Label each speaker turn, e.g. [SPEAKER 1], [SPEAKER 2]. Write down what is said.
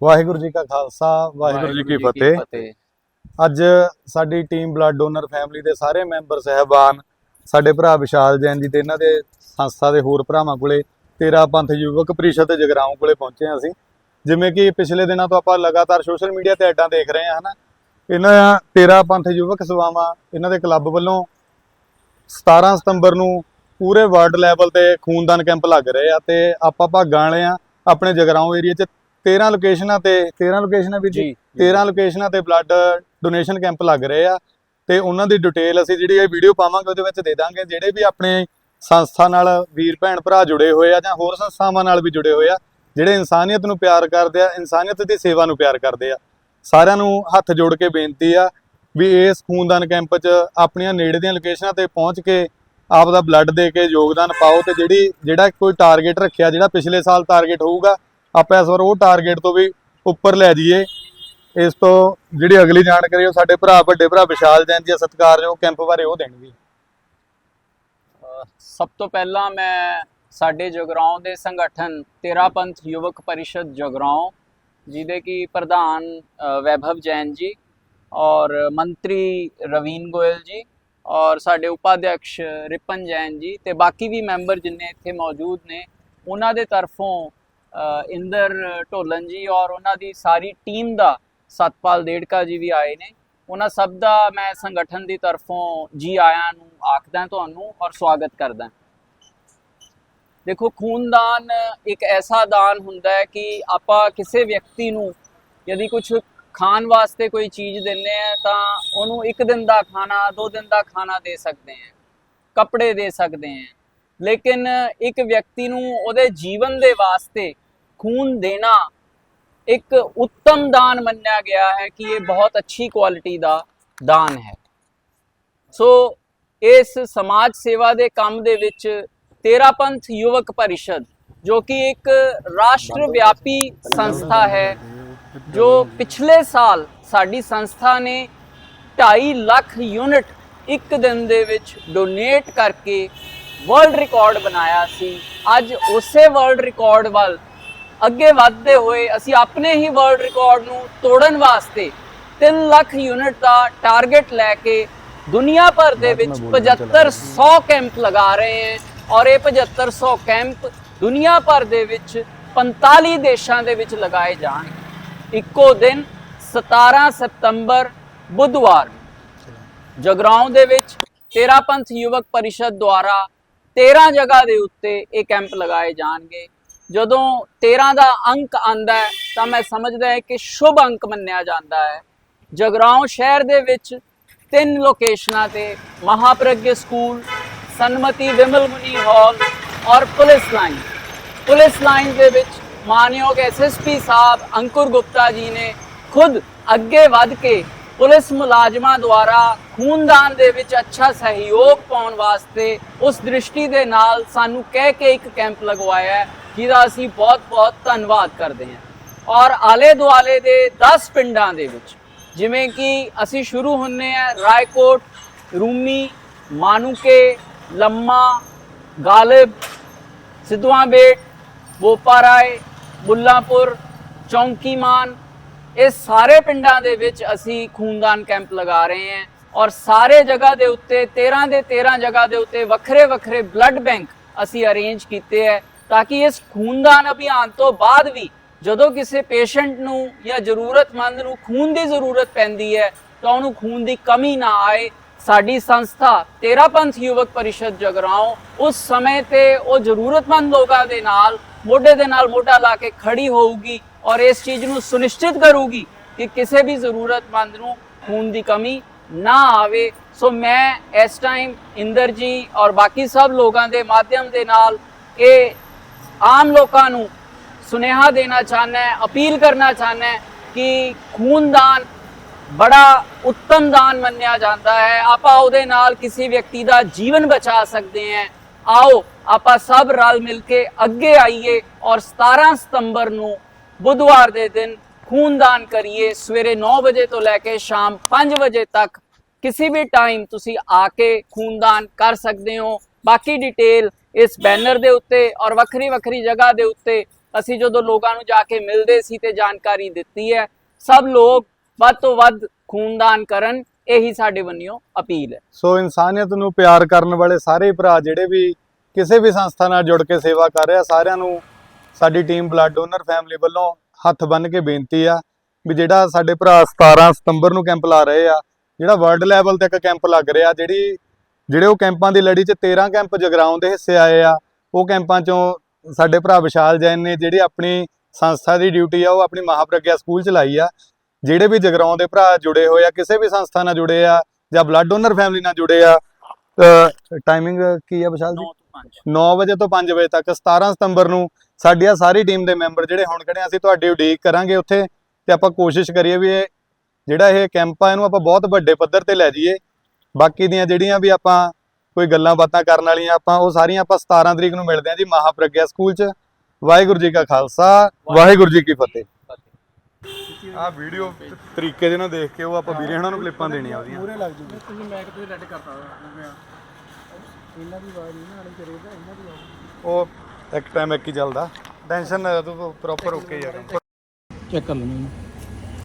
[SPEAKER 1] ਵਾਹਿਗੁਰੂ ਜੀ ਕਾ ਖਾਲਸਾ ਵਾਹਿਗੁਰੂ ਜੀ ਕੀ ਫਤਿਹ। ਅੱਜ ਸਾਡੀ ਟੀਮ ਬਲੱਡ ਡੋਨਰ ਫੈਮਿਲੀ ਦੇ ਸਾਰੇ ਮੈਂਬਰ ਸਹਿਬਾਨ ਸਾਡੇ ਭਰਾ ਵਿਸ਼ਾਲ ਜੈਨ ਜੀ ਤੇ ਇਹਨਾਂ ਦੇ ਸੰਸਥਾ ਦੇ ਹੋਰ ਭਰਾਵਾਂ ਕੋਲੇ ਤੇਰਾ ਪੰਥ ਯੁਵਕ ਪ੍ਰੀਸ਼ਦ ਜਗਰਾਉਂ ਕੋਲੇ ਪਹੁੰਚੇ ਹਾਂ ਅਸੀਂ। ਜਿਵੇਂ ਕਿ ਪਿਛਲੇ ਦਿਨਾਂ ਤੋਂ ਆਪਾਂ ਲਗਾਤਾਰ ਸੋਸ਼ਲ ਮੀਡੀਆ ਤੇ ਐਡਾਂ ਦੇਖ ਰਹੇ ਹਾਂ ਹਨਾ? ਇਹਨਾਂ ਤੇਰਾ ਪੰਥ ਯੁਵਕ ਸੇਵਾਵਾਂ ਇਹਨਾਂ ਦੇ ਕਲੱਬ ਵੱਲੋਂ 17 ਸਤੰਬਰ ਨੂੰ ਪੂਰੇ ਵਰਲਡ ਲੈਵਲ ਤੇ ਖੂਨਦਾਨ ਕੈਂਪ ਲੱਗ ਰਹੇ ਆ ਤੇ ਆਪਾਂ ਭਾਗਾਂ ਵਾਲੇ ਆ ਆਪਣੇ ਜਗਰਾਉਂ ਏਰੀਆ 'ਚ 13 ਲੋਕੇਸ਼ਨਾਂ ਤੇ 13 ਲੋਕੇਸ਼ਨਾਂ ਵੀ
[SPEAKER 2] ਜੀ?
[SPEAKER 1] 13 ਲੋਕੇਸ਼ਨਾਂ ਤੇ ਬਲੱਡ ਡੋਨੇਸ਼ਨ ਕੈਂਪ ਲੱਗ ਰਹੇ ਆ। ਤੇ ਉਹਨਾਂ ਦੀ ਡਿਟੇਲ ਅਸੀਂ ਜਿਹੜੀ ਇਹ ਵੀਡੀਓ ਪਾਵਾਂਗੇ ਉਹਦੇ ਵਿੱਚ ਦੇ ਦਾਂਗੇ। ਜਿਹੜੇ ਵੀ ਆਪਣੇ ਸੰਸਥਾ ਨਾਲ ਵੀਰ ਭੈਣ ਭਰਾ ਜੁੜੇ ਹੋਏ ਆ ਜਾਂ ਹੋਰ ਸੰਸਥਾਵਾਂ ਨਾਲ ਵੀ ਜੁੜੇ ਹੋਏ ਆ ਜਿਹੜੇ ਇਨਸਾਨੀਅਤ ਨੂੰ ਪਿਆਰ ਕਰਦੇ ਆ ਇਨਸਾਨੀਅਤ ਦੀ ਸੇਵਾ ਨੂੰ ਪਿਆਰ ਕਰਦੇ ਆ ਸਾਰਿਆਂ ਨੂੰ ਹੱਥ ਜੋੜ ਕੇ ਬੇਨਤੀ ਆ ਵੀ ਇਸ ਖੂਨਦਾਨ ਕੈਂਪ 'ਚ ਆਪਣੀਆਂ ਨੇੜੇ ਦੀਆਂ ਲੋਕੇਸ਼ਨਾਂ ਤੇ ਪਹੁੰਚ ਕੇ ਆਪ ਦਾ ਬਲੱਡ ਦੇ ਕੇ ਯੋਗਦਾਨ ਪਾਓ ਤੇ ਜਿਹੜੀ ਜਿਹੜਾ ਕੋਈ ਟਾਰਗੇਟ ਰੱਖਿਆ ਜਿਹੜਾ ਪਿਛਲੇ ਸਾਲ ਟਾਰਗੇਟ ਹੋਊਗਾ ਆਪਾਂ ਇਸ ਵਾਰ ਉਹ ਟਾਰਗੇਟ ਤੋਂ ਵੀ ਉੱਪਰ ਲੈ ਜਾਈਏ। ਇਸ ਤੋਂ ਜਿਹੜੀ ਅਗਲੀ ਜਾਣਕਾਰੀ ਉਹ ਸਾਡੇ ਭਰਾ, ਵੱਡੇ ਭਰਾ ਵਿਸ਼ਾਲ ਜੈਨ ਜੀ ਸਤਿਕਾਰਯੋਗ ਕੈਂਪ ਬਾਰੇ ਉਹ ਦੇਣਗੇ।
[SPEAKER 2] ਸਭ ਤੋਂ ਪਹਿਲਾਂ ਮੈਂ ਸਾਡੇ ਜਗਰਾਉਂ ਦੇ ਸੰਗਠਨ ਤੇਰਾ ਪੰਥ ਯੁਵਕ ਪਰਿਸ਼ਦ ਜਗਰਾਉਂ ਜਿਹਦੇ ਕੀ ਪ੍ਰਧਾਨ ਵੈਭਵ ਜੈਨ ਜੀ ਔਰ ਮੰਤਰੀ ਰਵੀਨ ਗੋਇਲ ਜੀ ਔਰ ਸਾਡੇ ਉਪਾਧਿਅਕਸ਼ ਰਿਪਨ ਜੈਨ ਜੀ ਤੇ ਬਾਕੀ ਵੀ ਮੈਂਬਰ ਜਿੰਨੇ ਇੱਥੇ ਮੌਜੂਦ ਨੇ, ਉਹਨਾਂ ਦੇ ਤਰਫੋਂ ਇੰਦਰ ਢੋਲਨ ਜੀ ਔਰ ਉਹਨਾਂ ਦੀ ਸਾਰੀ ਟੀਮ ਦਾ ਸਤਪਾਲ ਦੇੜਕਾ ਜੀ ਵੀ ਆਏ ਨੇ। ਉਹਨਾਂ ਸਭ ਦਾ ਮੈਂ ਸੰਗਠਨ ਦੀ ਤਰਫੋਂ ਜੀ ਆਇਆਂ ਨੂੰ ਆਖਦਾ ਤੁਹਾਨੂੰ ਔਰ ਸਵਾਗਤ ਕਰਦਾ। ਦੇਖੋ, ਖੂਨਦਾਨ ਇੱਕ ਐਸਾ ਦਾਨ ਹੁੰਦਾ ਹੈ ਕਿ ਆਪਾਂ ਕਿਸੇ ਵਿਅਕਤੀ ਨੂੰ ਯਦੀ ਕੁਝ ਖਾਣ ਵਾਸਤੇ ਕੋਈ ਚੀਜ਼ ਦਿੰਨੇ ਆ ਤਾਂ ਉਹਨੂੰ ਇੱਕ ਦਿਨ ਦਾ ਖਾਣਾ, ਦੋ ਦਿਨ ਦਾ ਖਾਣਾ ਦੇ ਸਕਦੇ ਆ ਕੱਪੜੇ ਦੇ ਸਕਦੇ ਆ ਲੇਕਿਨ ਇੱਕ ਵਿਅਕਤੀ ਨੂੰ ਉਹਦੇ ਜੀਵਨ ਦੇ ਵਾਸਤੇ ਖੂਨ ਦੇਣਾ ਇੱਕ ਉੱਤਮ ਦਾਨ ਮੰਨਿਆ ਗਿਆ ਹੈ ਕਿ ਇਹ ਬਹੁਤ ਅੱਛੀ ਕੁਆਲਿਟੀ ਦਾ ਦਾਨ ਹੈ। ਸੋ ਇਸ ਸਮਾਜ ਸੇਵਾ ਦੇ ਕੰਮ ਦੇ ਵਿੱਚ ਤੇਰਾ ਪੰਥ ਯੁਵਕ ਪਰਿਸ਼ਦ, ਜੋ ਕਿ ਇੱਕ ਰਾਸ਼ਟਰ ਵਿਆਪੀ ਸੰਸਥਾ ਹੈ, ਜੋ ਪਿਛਲੇ ਸਾਲ ਸਾਡੀ ਸੰਸਥਾ ਨੇ 2.5 ਲੱਖ ਯੂਨਿਟ ਇੱਕ ਦਿਨ ਦੇ ਵਿੱਚ ਡੋਨੇਟ ਕਰਕੇ ਵਰਲਡ ਰਿਕਾਰਡ ਬਣਾਇਆ ਸੀ। ਅੱਜ ਉਸੇ ਵਰਲਡ ਰਿਕਾਰਡ ਵੱਲ ਅੱਗੇ ਵਧਦੇ ਹੋਏ ਅਸੀਂ ਆਪਣੇ ਹੀ ਵਰਲਡ ਰਿਕਾਰਡ ਨੂੰ ਤੋੜਨ ਵਾਸਤੇ 3 ਲੱਖ ਯੂਨਿਟ ਦਾ ਟਾਰਗੇਟ ਲੈ ਕੇ ਦੁਨੀਆ ਭਰ ਦੇ ਵਿੱਚ 7500 ਕੈਂਪ ਲਗਾ ਰਹੇ ਹਾਂ ਔਰ ਇਹ 7500 ਕੈਂਪ ਦੁਨੀਆ ਭਰ ਦੇ ਵਿੱਚ 45 ਦੇਸ਼ਾਂ ਦੇ ਵਿੱਚ ਲਗਾਏ ਜਾਣਗੇ। ਇੱਕੋ ਦਿਨ 17 ਸਤੰਬਰ ਬੁੱਧਵਾਰ ਜਗਰਾਉਂ ਦੇ ਵਿੱਚ ਤੇਰਾ ਪੰਥ ਯੁਵਕ ਪਰਿਸ਼ਦ ਦੁਆਰਾ 13 ਜਗ੍ਹਾ ਦੇ ਉੱਤੇ ਇਹ ਕੈਂਪ ਲਗਾਏ ਜਾਣਗੇ। ਜਦੋਂ 13 ਦਾ ਅੰਕ ਆਂਦਾ ਹੈ, ਤਾਂ ਮੈਂ ਸਮਝਦਾ ਹਾਂ ਕਿ ਸ਼ੁਭ ਅੰਕ ਮੰਨਿਆ ਜਾਂਦਾ ਹੈ। ਜਗਰਾਉਂ ਸ਼ਹਿਰ ਦੇ ਵਿੱਚ ਤਿੰਨ ਲੋਕੇਸ਼ਨਾਂ ਤੇ ਮਹਾਪ੍ਰਗਯ ਸਕੂਲ, ਸਨਮਤੀ ਵਿਮਲ ਮੁਨੀ ਹਾਲ ਔਰ ਪੁਲਿਸ ਲਾਈਨ। ਪੁਲਿਸ ਲਾਈਨ ਦੇ ਵਿੱਚ ਮਾਨਯੋਗ ਐਸਐਸਪੀ ਸਾਹਿਬ ਅੰਕੁਰ ਗੁਪਤਾ ਜੀ ਨੇ ਖੁਦ ਅੱਗੇ ਵੱਧ ਕੇ ਪੁਲਿਸ ਮੁਲਾਜ਼ਮਾਂ ਦੁਆਰਾ ਖੂਨਦਾਨ ਦੇ ਵਿੱਚ ਅੱਛਾ ਸਹਿਯੋਗ ਪਾਉਣ ਵਾਸਤੇ ਉਸ ਦ੍ਰਿਸ਼ਟੀ ਦੇ ਨਾਲ ਸਾਨੂੰ ਕਹਿ ਕੇ ਇੱਕ ਕੈਂਪ ਲਗਵਾਇਆ ਜਿਹਦਾ ਅਸੀਂ ਬਹੁਤ-ਬਹੁਤ ਧੰਨਵਾਦ ਕਰਦੇ ਹਾਂ। ਔਰ ਆਲੇ ਦੁਆਲੇ ਦੇ 10 ਪਿੰਡਾਂ ਦੇ ਵਿੱਚ, ਜਿਵੇਂ ਕਿ ਅਸੀਂ ਸ਼ੁਰੂ ਹੁੰਨੇ ਆ ਰਾਏਕੋਟ, ਰੂਮੀ, ਮਾਨੂਕੇ, ਲੰਮਾ, ਗਾਲਿਬ ਸਿੱਧਵਾਂ ਬੇਟ ਬੋਪਾਰਾਏ, ਬੁੱਲਾਪੁਰ, ਚੌਂਕੀਮਾਨ ਇਹ ਸਾਰੇ ਪਿੰਡਾਂ ਦੇ ਵਿੱਚ ਅਸੀਂ ਖੂਨਦਾਨ ਕੈਂਪ ਲਗਾ ਰਹੇ ਹਾਂ ਔਰ ਸਾਰੇ ਜਗ੍ਹਾ ਦੇ ਉੱਤੇ 13 ਦੇ 13 ਜਗ੍ਹਾ ਦੇ ਉੱਤੇ ਵੱਖਰੇ ਵੱਖਰੇ ਬਲੱਡ ਬੈਂਕ ਅਸੀਂ ਅਰੇਂਜ ਕੀਤੇ ਹੈ ਤਾਂ ਕਿ ਇਸ ਖੂਨਦਾਨ ਅਭਿਆਨ ਤੋਂ ਬਾਅਦ ਵੀ ਜਦੋਂ ਕਿਸੇ ਪੇਸ਼ੈਂਟ ਨੂੰ ਜਾਂ ਜ਼ਰੂਰਤਮੰਦ ਨੂੰ ਖੂਨ ਦੀ ਜ਼ਰੂਰਤ ਪੈਂਦੀ ਹੈ ਤਾਂ ਉਹਨੂੰ ਖੂਨ ਦੀ ਕਮੀ ਨਾ ਆਏ, ਸਾਡੀ ਸੰਸਥਾ ਤੇਰਾ ਪੰਥ ਯੁਵਕ ਪਰਿਸ਼ਦ ਜਗਰਾਉਂ ਉਸ ਸਮੇਂ ਤੇ ਉਹ ਜ਼ਰੂਰਤਮੰਦ ਲੋਕਾਂ ਦੇ ਨਾਲ, ਮੋਢੇ ਦੇ ਨਾਲ ਮੋਢਾ ਲਾ ਕੇ ਖੜੀ ਹੋਊਗੀ ਔਰ ਇਸ ਚੀਜ਼ ਨੂੰ ਸੁਨਿਸ਼ਚਿਤ ਕਰੂਗੀ ਕਿ ਕਿਸੇ ਵੀ ਜ਼ਰੂਰਤਮੰਦ ਨੂੰ ਖੂਨ ਦੀ ਕਮੀ ਨਾ ਆਵੇ। ਸੋ ਮੈਂ ਇਸ ਟਾਈਮ ਇੰਦਰ ਜੀ ਔਰ ਬਾਕੀ ਸਭ ਲੋਕਾਂ ਦੇ ਮਾਧਿਅਮ ਦੇ ਨਾਲ ਇਹ ਆਮ ਲੋਕਾਂ ਨੂੰ ਸੁਨੇਹਾ ਦੇਣਾ ਚਾਹਨਾ ਹੈ, ਅਪੀਲ ਕਰਨਾ ਚਾਹਨਾ ਹੈ ਕਿ ਖੂਨਦਾਨ ਬੜਾ ਉੱਤਮ ਦਾਨ ਮੰਨਿਆ ਜਾਂਦਾ ਹੈ। ਆਪਾਂ ਉਹਦੇ ਨਾਲ ਕਿਸੇ ਵਿਅਕਤੀ ਦਾ ਜੀਵਨ ਬਚਾ ਸਕਦੇ ਹਾਂ। ਆਓ, ਆਪਾਂ ਸਭ ਰਲ ਮਿਲ ਕੇ ਅੱਗੇ ਆਈਏ ਔਰ 17 ਸਤੰਬਰ ਨੂੰ ਬੁੱਧਵਾਰ ਦੇ ਦਿਨ ਖੂਨਦਾਨ ਕਰੀਏ। ਸਵੇਰੇ 9 ਵਜੇ ਤੋਂ ਲੈ ਕੇ ਸ਼ਾਮ 5 ਵਜੇ ਤੱਕ ਕਿਸੇ ਵੀ ਟਾਈਮ ਤੁਸੀਂ ਆ ਕੇ ਖੂਨਦਾਨ ਕਰ ਸਕਦੇ ਹੋ। ਬਾਕੀ ਡਿਟੇਲ ਇਸ ਬੈਨਰ ਦੇ ਉੱਤੇ ਔਰ ਵੱਖਰੀ ਵੱਖਰੀ ਜਗ੍ਹਾ ਦੇ ਉੱਤੇ ਅਸੀਂ ਜਦੋਂ ਲੋਕਾਂ ਨੂੰ ਜਾ ਕੇ ਮਿਲਦੇ ਸੀ ਤੇ ਜਾਣਕਾਰੀ ਦਿੱਤੀ ਹੈ, ਸਭ ਲੋਕ ਵੱਧ ਤੋਂ ਵੱਧ ਖੂਨਦਾਨ ਕਰਨ, ਇਹੀ ਸਾਡੇ ਵੱਲੋਂ ਅਪੀਲ ਹੈ।
[SPEAKER 1] ਸੋ ਇਨਸਾਨੀਅਤ ਨੂੰ ਪਿਆਰ ਕਰਨ ਵਾਲੇ ਸਾਰੇ ਭਰਾ ਜਿਹੜੇ ਵੀ ਕਿਸੇ ਵੀ ਸੰਸਥਾ ਨਾਲ ਜੁੜ ਕੇ ਸੇਵਾ ਕਰ ਰਿਹਾ ਸਾਰਿਆਂ ਨੂੰ ਸਾਡੀ ਟੀਮ ਬਲੱਡ ਡੋਨਰ ਫੈਮਿਲੀ ਵੱਲੋਂ ਹੱਥ ਬੰਨ੍ਹ ਕੇ ਬੇਨਤੀ ਆ ਵੀ ਜਿਹੜਾ ਸਾਡੇ ਭਰਾ 17 ਸਤੰਬਰ ਨੂੰ ਕੈਂਪ ਲਾ ਰਹੇ ਆ ਜਿਹੜਾ ਵਰਲਡ ਲੈਵਲ ਤੇ ਇੱਕ ਕੈਂਪ ਲੱਗ ਰਿਹਾ ਜਿਹੜੀ ਜਿਹੜੇ ਉਹ ਕੈਂਪਾਂ ਦੀ ਲੜੀ 'ਚ 13 ਕੈਂਪ ਜਗਰਾਉਂ ਦੇ ਹਿੱਸੇ ਆਏ ਆ ਉਹ ਕੈਂਪਾਂ 'ਚੋਂ ਸਾਡੇ ਭਰਾ ਵਿਸ਼ਾਲ ਜੈਨ ਨੇ ਜਿਹੜੀ ਆਪਣੀ ਸੰਸਥਾ ਦੀ ਡਿਊਟੀ ਆ ਉਹ ਆਪਣੀ ਮਹਾਪ੍ਰਗਿਆ ਸਕੂਲ ਚ ਲਾਈ ਆ। ਜਿਹੜੇ ਵੀ ਜਗਰਾਉਂ ਦੇ ਭਰਾ ਜੁੜੇ ਹੋਏ ਆ ਕਿਸੇ ਵੀ ਸੰਸਥਾ ਨਾਲ ਜੁੜੇ ਆ ਜਾਂ ਬਲੱਡ ਡੋਨਰ ਫੈਮਿਲੀ ਨਾਲ ਜੁੜੇ ਆ ਟਾਈਮਿੰਗ ਕੀ ਆ ਵਿਸ਼ਾਲ ਜੀ?
[SPEAKER 2] 9 ਤੋਂ 5
[SPEAKER 1] 9 ਵਜੇ ਤੋਂ 5 ਵਜੇ ਤੱਕ 17 ਸਤੰਬਰ ਨੂੰ ਸਾਡੀ ਆ ਸਾਰੀ ਟੀਮ ਦੇ ਮੈਂਬਰ ਜਿਹੜੇ ਹੁਣ ਖੜੇ ਆ ਅਸੀਂ ਤੁਹਾਡੀ ਉਡੀਕ ਕਰਾਂਗੇ ਉੱਥੇ ਤੇ ਆਪਾਂ ਕੋਸ਼ਿਸ਼ ਕਰੀਏ ਵੀ ਇਹ ਜਿਹੜਾ ਇਹ ਕੈਂਪ ਆ ਇਹਨੂੰ ਆਪਾਂ ਬਹੁਤ ਵੱਡੇ ਪੱਧਰ ਤੇ ਲੈ ਜਾਈਏ। ਬਾਕੀ ਦੀਆਂ ਜਿਹੜੀਆਂ ਵੀ ਆਪਾਂ ਕੋਈ ਗੱਲਾਂ ਬਾਤਾਂ ਕਰਨ ਵਾਲੀਆਂ ਆਪਾਂ ਉਹ ਸਾਰੀਆਂ ਆਪਾਂ 17 ਤਰੀਕ ਨੂੰ ਮਿਲਦੇ ਹਾਂ ਜੀ ਮਹਾਪ੍ਰਗਿਆ ਸਕੂਲ 'ਚ। ਵਾਹਿਗੁਰੂ ਜੀ ਕਾ ਖਾਲਸਾ ਵਾਹਿਗੁਰੂ ਜੀ ਕੀ ਫਤਿਹ। ਆ ਵੀਡੀਓ ਤਰੀਕੇ ਦੇ ਨਾਲ ਦੇਖ ਕੇ ਉਹ ਆਪਾਂ ਵੀਰੇ ਹੁਣਾਂ ਨੂੰ ਕਲਿੱਪਾਂ ਦੇਣੀਆਂ ਉਹਦੀਆਂ।
[SPEAKER 3] ਪੂਰੇ ਲੱਗ ਜੂਗੇ। ਤੁਸੀਂ ਮੈਕ ਤੇ ਰੈੱਡ ਕਰਤਾ ਇਹਨਾਂ ਦੀ ਆਵਾਜ਼ ਨਹੀਂ ਨਾ ਆਣੀ ਚਾਹੀਦੀ ਇਹਨਾਂ ਦੀ ਆਵਾਜ਼।
[SPEAKER 1] ਉਹ ਇੱਕ ਟਾਈਮ ਇੱਕ ਹੀ ਚੱਲਦਾ। ਟੈਨਸ਼ਨ ਤੂੰ ਪ੍ਰੋਪਰ ਓਕੇ ਯਾਰ।
[SPEAKER 3] ਚੈੱਕ ਕਰ ਲੈਣਾ